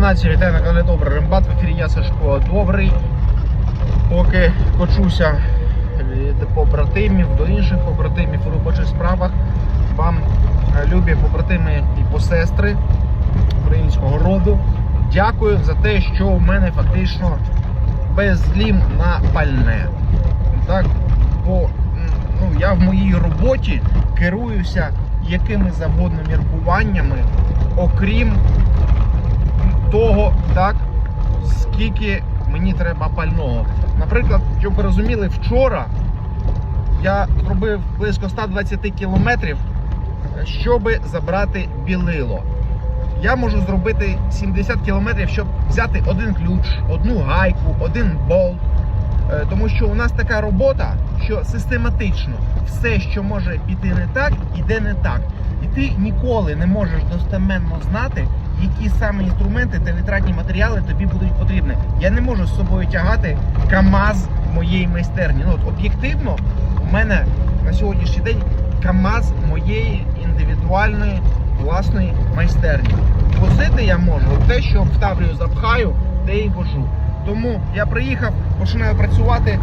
нації, вітаю на каналі Добрий Рембат. В ефірі я Сашко Добрий. Поки кочуся від побратимів до інших побратимів у робочих справах. Вам, е, любі побратими і посестри українського роду, дякую за те, що у мене фактично безлім на пальне. Так, бо ну, я в моїй роботі керуюся якими завгодно міркуваннями, окрім того, так, скільки мені треба пального. Наприклад, щоб ви розуміли, вчора я зробив близько 120 кілометрів, щоб забрати білило. Я можу зробити 70 кілометрів, щоб взяти один ключ, одну гайку, один болт. Е, Тому що у нас така робота, що систематично все, що може піти не так, іде не так. І ти ніколи не можеш достеменно знати, які саме інструменти та витратні матеріали тобі будуть потрібні. Я не можу з собою тягати КАМАЗ моєї майстерні. Ну, от об'єктивно, у мене на сьогоднішній день КАМАЗ моєї індивідуальної власної майстерні. Возити я можу те, що в таврію запхаю, те і вожу. Тому я приїхав, починаю працювати.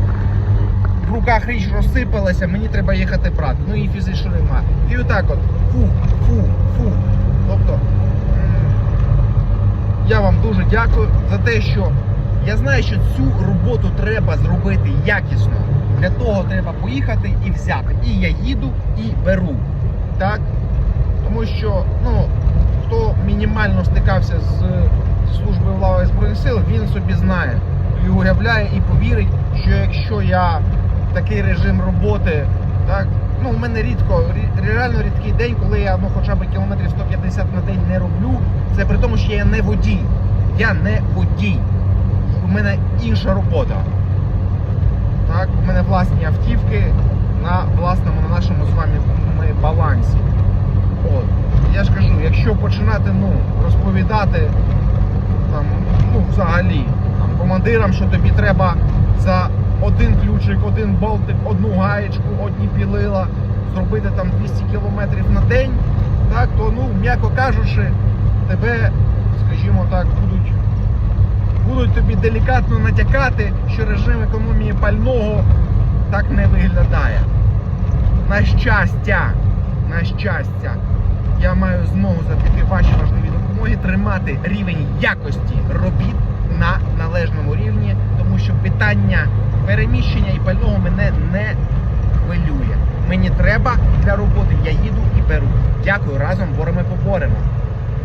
В руках річ розсипалася, мені треба їхати брати. Ну і фізично нема. І отак от фу, фу, фу. Тобто м, я вам дуже дякую за те, що я знаю, що цю роботу треба зробити якісно. Для того треба поїхати і взяти. І я їду, і беру. Так? Тому що, ну, хто мінімально стикався з службою в лавах Збройних сил, він собі знає і уявляє і повірить, що якщо я такий режим роботи, так, ну у мене рідко, реально рідкий день, коли я ну, хоча б кілометрів 150 на день не роблю, це при тому, що я не водій. Я не водій. У мене інша робота. Так, у мене власні автівки на власному, на нашому з вами балансі. От. Я ж кажу, якщо починати ну, розповідати там, ну, взагалі там, командирам, що тобі треба за один ключик, один болтик, одну гаєчку, одні пілила, зробити там 200 кілометрів на день, так, то, ну, м'яко кажучи, тебе, скажімо так, будуть, будуть тобі делікатно натякати, що режим економії пального так не виглядає. На щастя, на щастя, я маю змогу завдяки вашій важливій допомоги тримати рівень якості робіт на належному рівні, тому що питання переміщення і пального мене не хвилює. Мені треба для роботи, я їду і беру. Дякую, разом боремо поборемо.